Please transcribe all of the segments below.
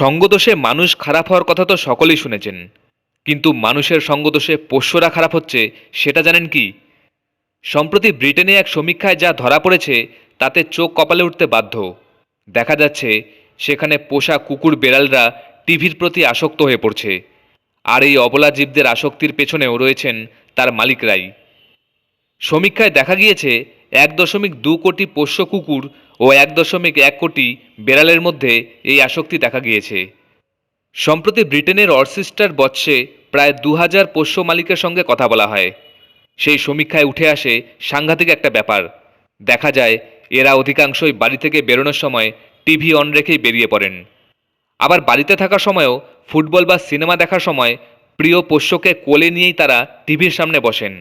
সঙ্গদোষে মানুষ খারাপ হওয়ার কথা তো সকলেই শুনেছেন। কিন্তু মানুষের সঙ্গদোষে পোষ্যরা খারাপ হচ্ছে, সেটা জানেন কি? সম্প্রতি ব্রিটেনে এক সমীক্ষায় যা ধরা পড়েছে, তাতে চোখ কপালে উঠতে বাধ্য। দেখা যাচ্ছে, সেখানে পোষা কুকুর বেড়ালরা টিভির প্রতি আসক্ত হয়ে পড়ছে। আর এই অবলা জীবদের আসক্তির পেছনেও রয়েছেন তার মালিকরাই। সমীক্ষায় দেখা গিয়েছে এক দশমিক দু কোটি পোষ্য কুকুর ও এক দশমিক এক কোটি বেড়ালের মধ্যে এই আসক্তি দেখা গিয়েছে। সম্প্রতি ব্রিটেনের অর্সিস্টার বৎসে প্রায় দু হাজার পোষ্য মালিকের সঙ্গে কথা বলা হয়। সেই সমীক্ষায় উঠে আসে সাংঘাতিক একটা ব্যাপার। দেখা যায়, এরা অধিকাংশই বাড়ি থেকে বেরোনোর সময় টিভি অন রেখেই বেরিয়ে পড়েন। আবার বাড়িতে থাকার সময়ও ফুটবল বা সিনেমা দেখার সময় প্রিয় পোষ্যকে কোলে নিয়েই তারা টিভির সামনে বসেন।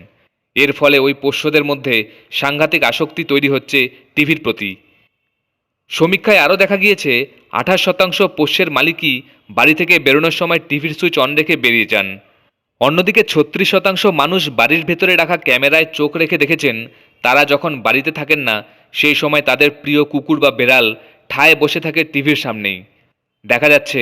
এর ফলে ওই পোষ্যদের মধ্যে সাংঘাতিক আসক্তি তৈরি হচ্ছে টিভির প্রতি। সমীক্ষায় আরও দেখা গিয়েছে, আঠাশ শতাংশ পোষ্যের মালিকই বাড়ি থেকে বেরোনোর সময় টিভির সুইচ অন রেখে বেরিয়ে যান। অন্যদিকে ছত্রিশ শতাংশ মানুষ বাড়ির ভেতরে রাখা ক্যামেরায় চোখ রেখে দেখেছেন, তারা যখন বাড়িতে থাকেন না, সেই সময় তাদের প্রিয় কুকুর বা বেড়াল ঠায় বসে থাকে টিভির সামনেই। দেখা যাচ্ছে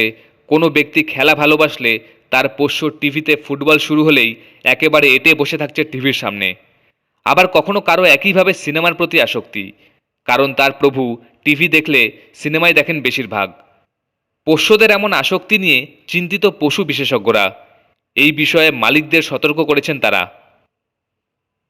কোনো ব্যক্তি খেলা ভালোবাসলে তার পোষ্য টিভিতে ফুটবল শুরু হলেই একেবারে এটে বসে থাকছে টিভির সামনে। আবার কখনো কারও একইভাবে সিনেমার প্রতি আসক্তি, কারণ তার প্রভু টিভি দেখলে সিনেমাই দেখেন বেশিরভাগ। পোষ্যদের এমন আসক্তি নিয়ে চিন্তিত পশু বিশেষজ্ঞরা। এই বিষয়ে মালিকদের সতর্ক করেছেন তারা।